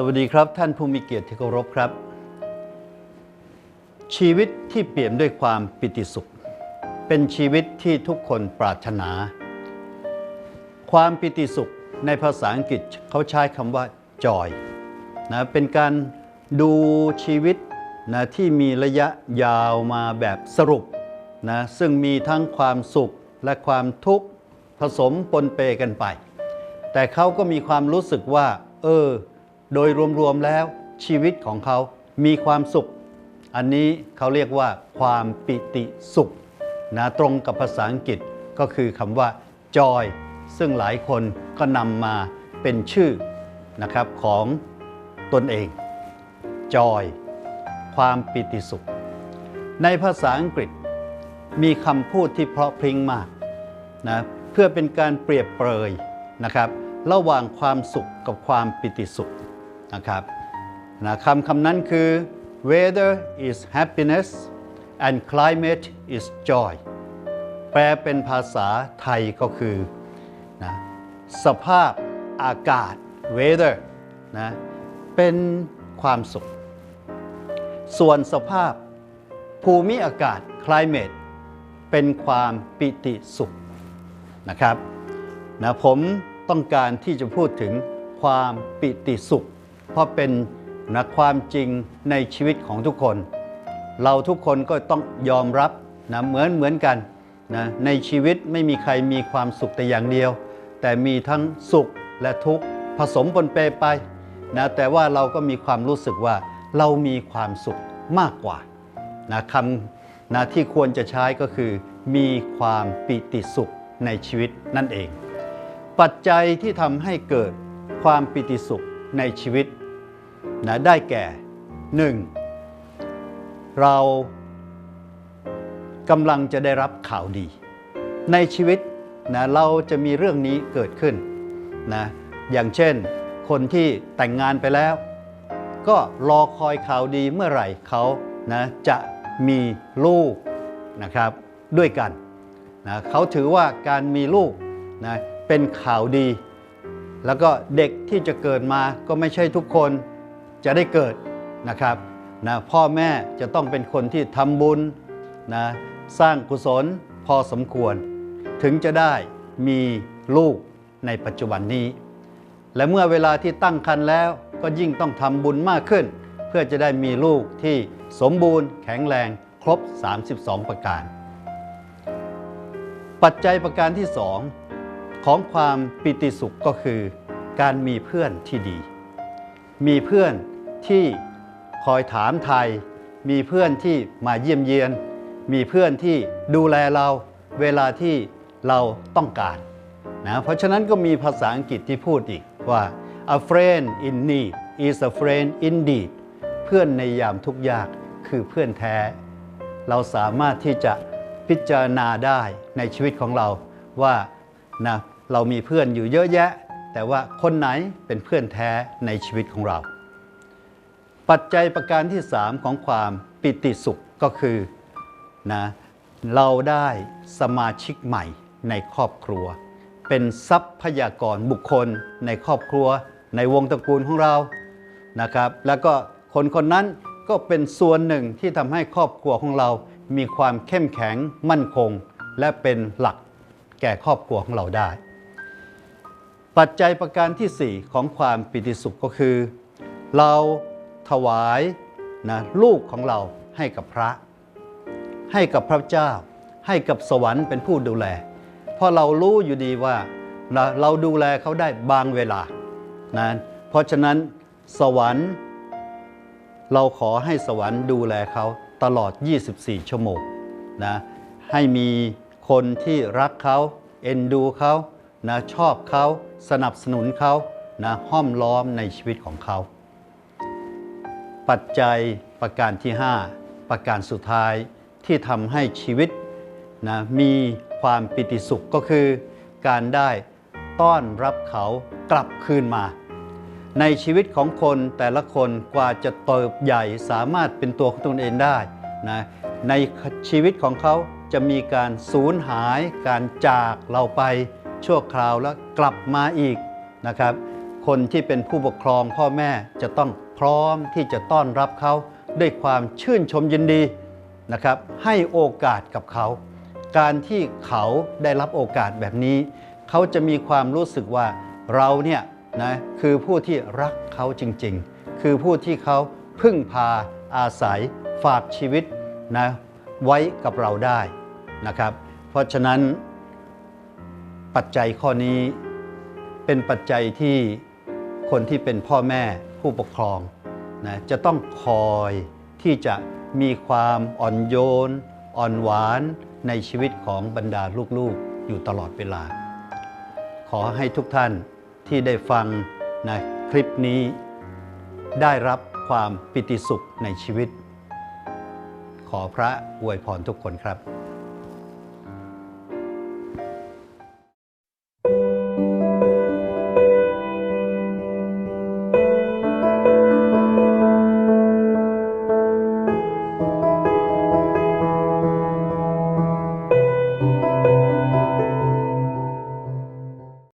สวัสดีครับท่านผู้มีเกียรติที่เคารพครับ ชีวิตที่เปี่ยมด้วยความปิติสุข เป็นชีวิตที่ทุกคนปรารถนา ความปิติสุขในภาษาอังกฤษเขาใช้คำว่า joy นะเป็นการดูชีวิตนะที่มีระยะยาวมาแบบสรุปนะซึ่งมีทั้งความสุขและความทุกข์ผสมปนเปกันไป แต่เขาก็มีความรู้สึกว่า เออ โดยรวมๆแล้วชีวิตของเขามีความสุข อันนี้เขาเรียกว่าความปิติสุขนะตรงกับภาษาอังกฤษก็คือคำว่า joy ซึ่งหลายคนก็นำมาเป็นชื่อนะครับของตนเอง joy ความปิติสุข ในภาษาอังกฤษมีคำพูดที่เพราะพริ้งมากนะเพื่อเป็นการเปรียบเปรยนะครับ ระหว่างความสุขกับความปิติสุข นะครับนะคำคำนั้นคือ weather is happiness and climate is joy แปลเป็นภาษาไทยก็คือนะสภาพอากาศ weather นะเป็นความสุข ส่วนสภาพภูมิอากาศ climate เป็นความปิติสุขนะครับนะผมต้องการที่จะพูดถึงความปิติสุข ราะเป็นนะความจริงในชีวิตของทุกคน เราทุกคนก็ต้องยอมรับนะเหมือนเหมือนกันนะในชีวิตไม่มีใครมีความสุขแต่อย่างเดียว แต่มีทั้งสุขและทุกข์ผสมปนเปไปนะแต่ว่าเราก็มีความรู้สึกว่าเรามีความสุขมากกว่านะคำนะที่ควรจะใช้ก็คือ มีความปิติสุขในชีวิตนั่นเอง ปัจจัยที่ทำให้เกิดความปิติสุขในชีวิต นะได้แก่ 1. เรากำลังจะได้รับข่าวดี ในชีวิตนะเราจะมีเรื่องนี้เกิดขึ้นนะอย่างเช่น คนที่แต่งงานไปแล้ว ก็รอคอยข่าวดีเมื่อไหร่เขานะจะมีลูกนะครับด้วยกันนะเขาถือว่าการมีลูกนะเป็นข่าวดี แล้วก็เด็กที่จะเกิดมาก็ไม่ใช่ทุกคน จะได้เกิดนะครับนะพ่อแม่จะต้องเป็นคนที่ทำบุญนะสร้างกุศลพอสมควร ถึงจะได้มีลูกในปัจจุบันนี้ และเมื่อเวลาที่ตั้งครรภ์แล้วก็ยิ่งต้องทำบุญมากขึ้น เพื่อจะได้มีลูกที่สมบูรณ์แข็งแรงครบ 32 ประการ ปัจจัยประการที่สองของความปิติสุขก็คือ การมีเพื่อนที่ดี มีเพื่อนที่คอยถามไทย มีเพื่อนที่มาเยี่ยมเยียน มีเพื่อนที่ดูแลเราเวลาที่เราต้องการนะเพราะฉะนั้นก็มีภาษาอังกฤษที่พูดอีกว่า a friend in need is a friend indeed เพื่อนในยามทุกยากคือเพื่อนแท้ เราสามารถที่จะพิจารณาได้ในชีวิตของเราว่านะเรามีเพื่อนอยู่เยอะแยะ แต่ว่าคนไหนเป็นเพื่อนแท้ในชีวิตของเรา ปัจจัยประการที่ 3 ของความปิติสุขก็คือนะเราได้สมาชิกใหม่ในครอบครัว เป็นทรัพยากรบุคคลในครอบครัว ในวงตระกูลของเรานะครับ แล้วก็คนคนนั้นก็เป็นส่วนหนึ่งที่ทำให้ครอบครัวของเรา มีความเข้มแข็งมั่นคง และเป็นหลักแก่ครอบครัวของเราได้ ปัจจัยประการทีสี่ 4 ของความปิติสุขก็คือ เราถวายนะลูกของเราให้กับพระ ให้กับพระเจ้า ให้กับสวรรค์เป็นผู้ดูแล เพราะเรารู้อยู่ดีว่าเราดูแลเขาได้บางเวลานะเพราะฉะนั้นสวรรค์เราขอให้สวรรค์ดูแลเขาตลอด 24 ชั่วโมงนะให้มีคนที่รักเขา เอ็นดูเขา นะชอบเขาสนับสนุนเขานะห้อมล้อมในชีวิตของเขา ปัจจัยประการที่ 5 ประการสุดท้ายที่ทำให้ชีวิตนะมีความปิติสุขก็คือ การได้ต้อนรับเขากลับคืนมา ในชีวิตของคนแต่ละคนกว่าจะเติบใหญ่สามารถเป็นตัวของตนเองได้นะในชีวิตของเขาจะมีการสูญหายการจากเราไป ชั่วคราวแล้วกลับมาอีกนะครับคคนที่เป็นผู้ปกครองพ่อแม่จะต้องพร้อมที่จะต้อนรับเขาด้วยความชื่นชมยินดีนะครับ ให้โอกาสกับเขา การที่เขาได้รับโอกาสแบบนี้ เขาจะมีความรู้สึกว่าเราเนี่ยนะคือผู้ที่รักเขาจริงๆ คือผู้ที่เขาพึ่งพาอาศัยฝากชีวิตนะไว้กับเราได้นะครับ เพราะฉะนั้น ปัจจัยข้อนี้เป็นปัจจัยที่คนที่เป็นพ่อแม่ผู้ปกครองนะจะต้องคอยที่จะมีความอ่อนโยน อ่อนหวานในชีวิตของบรรดาลูกๆอยู่ตลอดเวลา ขอให้ทุกท่านที่ได้ฟังนะคลิปนี้ได้รับความปิติสุขในชีวิต ขอพระอวยพรทุกคนครับ